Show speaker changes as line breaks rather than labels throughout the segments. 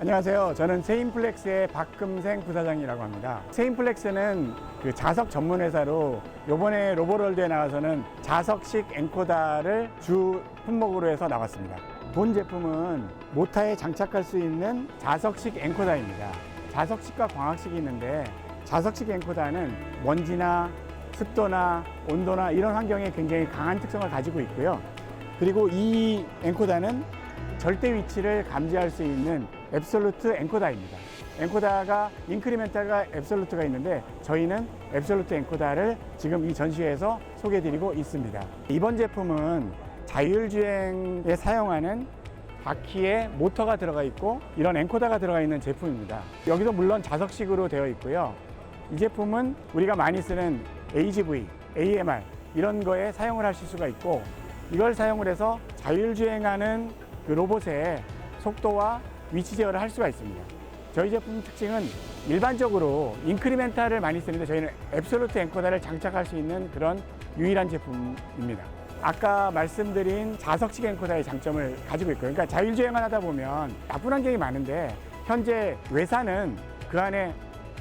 안녕하세요. 저는 세인플렉스의 박금생 부사장이라고 합니다. 세인플렉스는 그 자석 전문 회사로 요번에 로보월드에 나와서는 자석식 엔코다를 주 품목으로 해서 나왔습니다. 본 제품은 모타에 장착할 수 있는 자석식 엔코다입니다. 자석식과 광학식이 있는데 자석식 엔코다는 먼지나 습도나 온도나 이런 환경에 굉장히 강한 특성을 가지고 있고요. 그리고 이 엔코다는 절대 위치를 감지할 수 있는 앱솔루트 엔코다입니다. 엔코다가 인크리멘탈과 앱솔루트가 있는데 저희는 앱솔루트 엔코다를 지금 이 전시회에서 소개해드리고 있습니다. 이번 제품은 자율주행에 사용하는 바퀴에 모터가 들어가 있고 이런 엔코다가 들어가 있는 제품입니다. 여기도 물론 자석식으로 되어 있고요. 이 제품은 우리가 많이 쓰는 AGV, AMR 이런 거에 사용을 하실 수가 있고 이걸 사용을 해서 자율주행하는 그 로봇의 속도와 위치 제어를 할 수가 있습니다. 저희 제품 특징은 일반적으로 인크리멘탈을 많이 쓰는데 저희는 앱솔루트 엔코다를 장착할 수 있는 그런 유일한 제품입니다. 아까 말씀드린 자석식 엔코다의 장점을 가지고 있고요. 그러니까 자율주행을 하다 보면 나쁜 환경이 많은데 현재 외사는 그 안에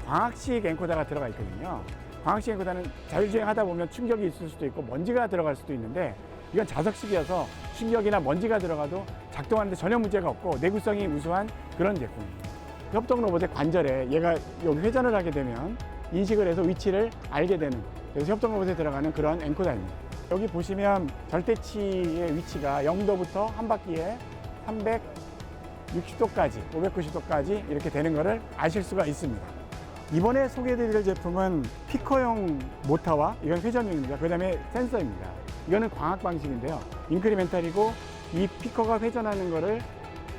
광학식 엔코다가 들어가 있거든요. 광학식 엔코다는 자율주행 하다 보면 충격이 있을 수도 있고 먼지가 들어갈 수도 있는데 이건 자석식이어서 충격이나 먼지가 들어가도 작동하는데 전혀 문제가 없고 내구성이 우수한 그런 제품입니다. 협동 로봇의 관절에 얘가 여기 회전을 하게 되면 인식을 해서 위치를 알게 되는 그래서 협동 로봇에 들어가는 그런 엔코다입니다. 여기 보시면 절대치의 위치가 0도부터 한 바퀴에 360도까지, 590도까지 이렇게 되는 것을 아실 수가 있습니다. 이번에 소개해드릴 제품은 피커용 모터와 이건 회전용입니다. 그 다음에 센서입니다. 이거는 광학 방식인데요. 인크리멘탈이고 이 피커가 회전하는 것을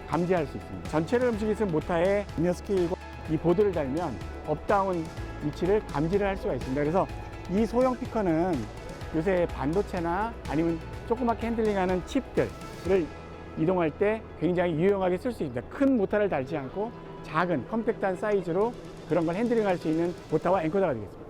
감지할 수 있습니다. 전체를 움직이는 모터에 리니어 스케일과 이 보드를 달면 업다운 위치를 감지를 할 수가 있습니다. 그래서 이 소형 피커는 요새 반도체나 아니면 조그맣게 핸들링하는 칩들을 이동할 때 굉장히 유용하게 쓸 수 있습니다. 큰 모터를 달지 않고 작은 컴팩트한 사이즈로 그런 걸 핸들링할 수 있는 모터와 엔코더가 되겠습니다.